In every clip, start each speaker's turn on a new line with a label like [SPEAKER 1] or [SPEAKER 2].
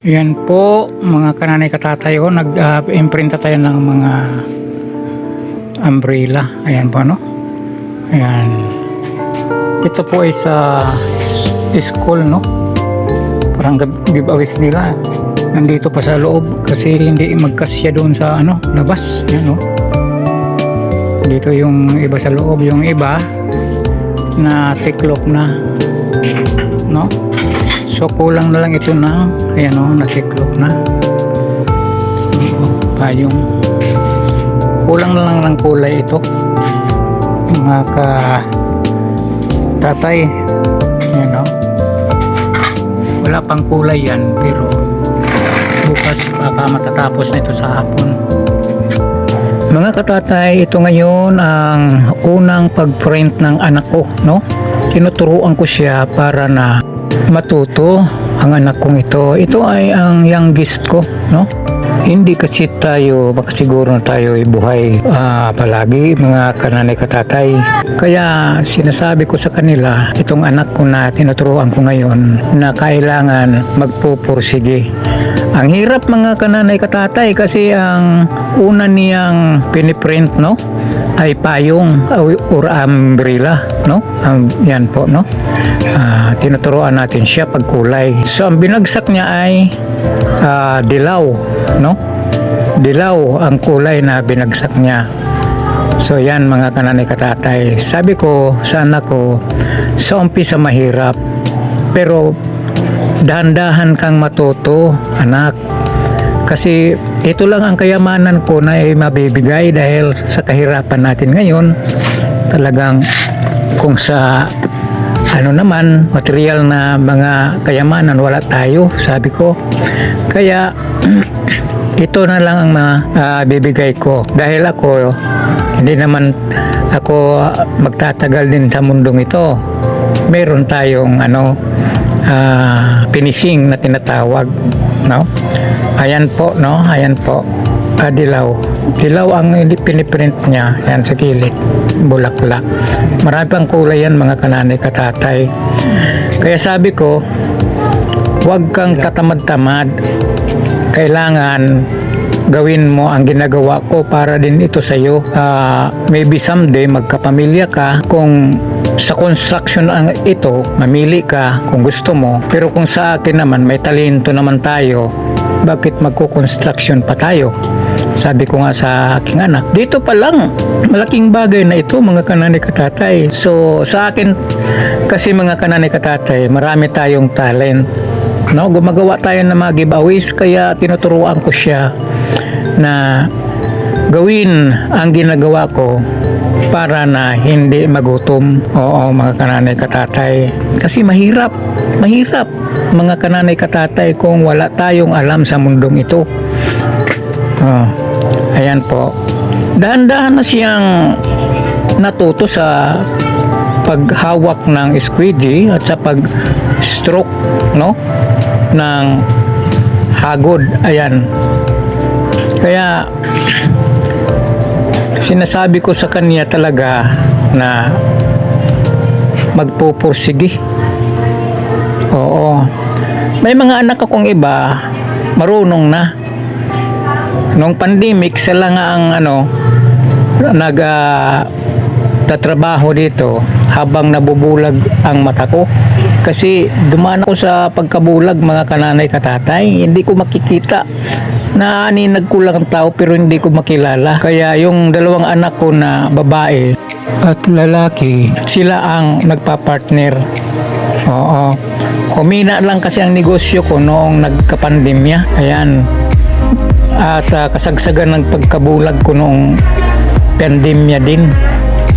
[SPEAKER 1] Yan po, mga kananay katatay ko, nag-imprinta tayo ng mga umbrella. Ayan po, no? Ayan. Ito po ay sa school, no? Parang giveaways nila. Nandito pa sa loob kasi hindi magkasya doon sa ano, labas. Ayan, no? Dito yung iba sa loob, yung iba na tiklop na. No? So kulang na lang ito ng ayan o, natiklop na. Payong. Kulang na lang ng kulay ito. Mga ka tatay. Ayan o. Wala pang kulay yan pero bukas baka matatapos na ito sa hapon. Mga katatay, ito ngayon ang unang pag-print ng anak ko, no? Tinuturuan ko siya para na matuto ang anak kong ito. Ito ay ang youngest ko, no? Hindi kasi tayo, makasiguro na tayo ay buhay ah, palagi, mga kananay katatay. Kaya sinasabi ko sa kanila, itong anak ko na tinuturuan ko ngayon, na kailangan magpupursige. Ang hirap mga kananay katatay kasi ang una niyang piniprint no ay payong or umbrella no ang yan po no Ah, tinuturuan natin siya pag kulay so ang binagsak niya ay ah, dilaw no dilaw ang kulay na binagsak niya So yan mga kananay katatay. Sabi ko sa anak ko, sa umpisa mahirap. Pero dahan-dahan kang matuto, anak. Kasi ito lang ang kayamanan ko na ay mabibigay dahil sa kahirapan natin ngayon. Talagang kung sa ano naman, material na mga kayamanan, wala tayo, sabi ko. Kaya ito na lang ang mabibigay ko dahil ako hindi naman ako magtatagal din sa mundong ito meron tayong ano ah, finishing na tinatawag no ayan po no? Ayan po. Ah, dilaw. Dilaw ang ini- piniprint niya. Yan sa gilid. Bulaklak. Marami pang kulay yan mga kananay katatay. Kaya sabi ko huwag kang katamad-tamad. Kailangan gawin mo ang ginagawa ko para din ito sa iyo. maybe someday magkapamilya ka. Kung sa construction ang ito, mamili ka kung gusto mo. Pero kung sa akin naman, may talento naman tayo, bakit magko-construction pa tayo? Sabi ko nga sa aking anak, dito pa lang, malaking bagay na ito mga kananay katatay. So sa akin, kasi mga kananay katatay, marami tayong talent. No, gumagawa tayo ng mga giveaways kaya tinuturuan ko siya na gawin ang ginagawa ko para na hindi magutom. Oo, mga kananay katatay. Kasi mahirap, mahirap mga kananay katatay kung wala tayong alam sa mundong ito. Oh, ayan po. Dahan-dahan na siyang natuto sa paghawak ng squeegee at sa pag-stroke no ng hagod ayan kaya sinasabi ko sa kanya talaga na magpupursige. Oo. May mga anak akong iba marunong na. Nung pandemic sila nga ang ano nag ah, tatrabaho dito habang nabubulag ang mata ko kasi dumaan ako sa pagkabulag mga kananay katatay. Hindi ko makikita na ani nagkulang ang tao pero hindi ko makilala. Kaya yung dalawang anak ko na babae at lalaki sila ang nagpa-partner. Oo. Kumina lang kasi ang negosyo ko noong nagkapandemya. Ayan. At ah, kasagsagan ng pagkabulag ko noong pandemya din.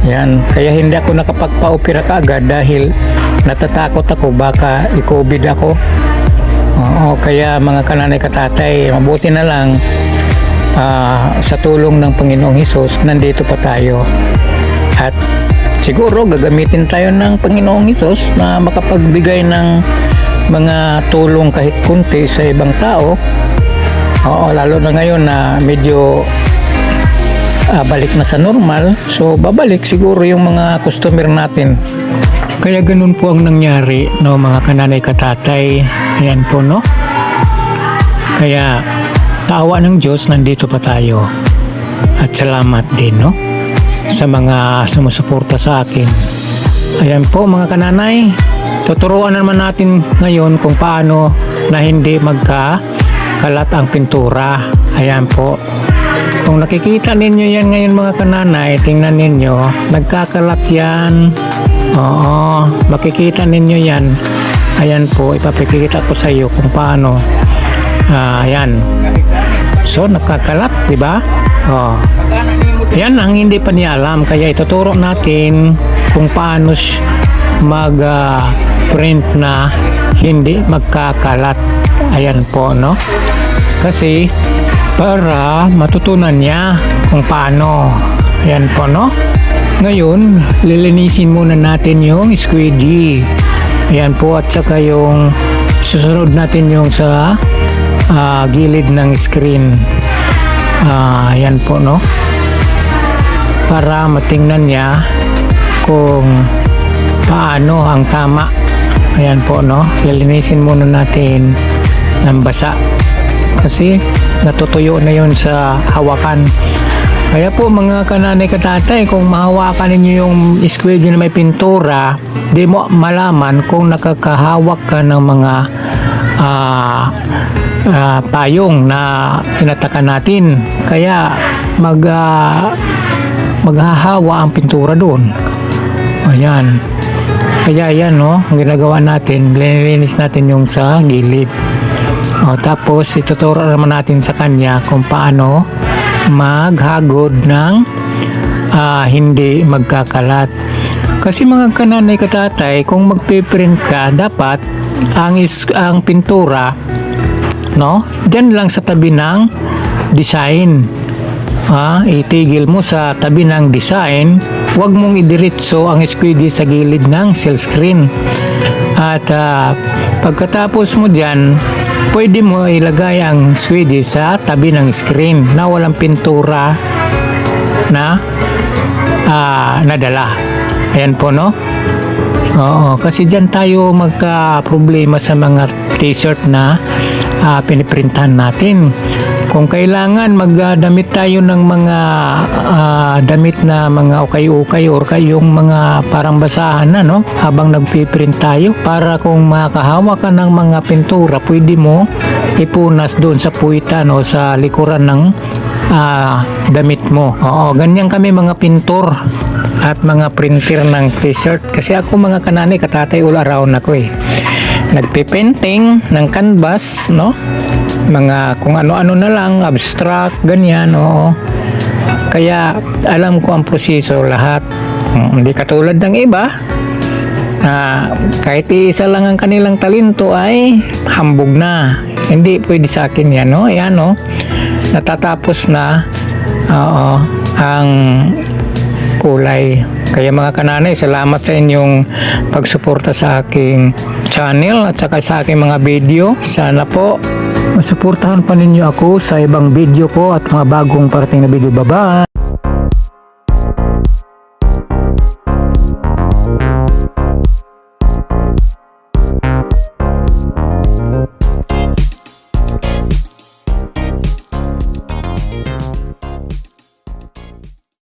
[SPEAKER 1] Yan. Kaya hindi ako nakapagpa-opera kaagad dahil natatakot ako baka i-COVID ako. Oo, kaya mga kananay katatay, mabuti na lang ah, sa tulong ng Panginoong Hesus, nandito pa tayo. At siguro gagamitin tayo ng Panginoong Hesus na makapagbigay ng mga tulong kahit kunti sa ibang tao Oo, lalo na ngayon na medyo ah, balik na sa normal. So, babalik siguro yung mga customer natin. Kaya ganun po ang nangyari, no, mga kananay katatay. Ayan po, no? Kaya, taawa ng Diyos, nandito pa tayo. At salamat din, no? Sa mga sumusuporta sa akin. Ayan po mga kananay, tuturuan naman natin ngayon kung paano na hindi magkakalat ang pintura. Ayan po. Kung nakikita ninyo yan ngayon mga kananay, tingnan ninyo, nagkakalat yan. Oo, makikita ninyo yan. Ayan po, ipapakikita ko sa iyo kung paano. Ah, ayan. So, nakakalat, di ba? Oh. Yan ang hindi pa niya alam. Kaya ituturo natin kung paano mag-print na hindi magkakalat. Ayan po, no? Kasi para matutunan niya kung paano. Ayan po, no? Ngayon, lilinisin muna natin yung squidgy. Ayan po, at saka yung susunod natin yung sa ah, gilid ng screen. Ah, ayan po, no? Para matingnan niya kung paano ang tama. Ayan po, no? Lilinisin muna natin ng basa. Kasi natutuyo na yon sa hawakan. Kaya po mga kananay katatay, kung mahawakan ninyo yung squid na may pintura, di mo malaman kung nakakahawak ka ng mga ah, ah, payong na tinataka natin. Kaya mag ah, maghahawa ang pintura doon. Ayan. Kaya yan, no? Ang ginagawa natin, lininis natin yung sa gilid. O, tapos, ituturo naman natin sa kanya kung paano maghagod ng ah, hindi magkakalat. Kasi mga kananay katatay, kung magpiprint ka, dapat ang, is, ang pintura, no? Diyan lang sa tabi ng design. Ah, itigil mo sa tabi ng design, huwag mong idiretso ang squidgy sa gilid ng cell screen. At ah, pagkatapos mo dyan, pwede mo ilagay ang squidgy sa tabi ng screen na walang pintura na ah, nadala. Ayan po, no? Oo, kasi dyan tayo magka-problema sa mga t-shirt na ah, piniprintahan natin. Kung kailangan magdamit tayo ng mga ah, damit na mga ukay-ukay or kayong mga parang basahan na no? Habang nagpiprint tayo. Para kung makahawa ka ng mga pintura pwede mo ipunas doon sa puwitan o sa likuran ng ah, damit mo. Oo, ganyan kami mga pintor at mga printer ng t-shirt. Kasi ako mga kanani katatay all around ako eh nagpipainting ng canvas no? Mga kung ano-ano na lang abstract ganyan oo kaya alam ko ang proseso lahat. Hmm, hindi katulad ng iba na kahit isa lang ang kanilang talento ay hambog na. Hindi pwede sa akin yan no? Yan no? Natatapos na oo ang kulay. Kaya mga kananay, salamat sa inyong pagsuporta sa aking channel at saka sa aking mga video. Sana po masuportahan pa ninyo ako sa ibang video ko at mga bagong parating na video. Bye-bye!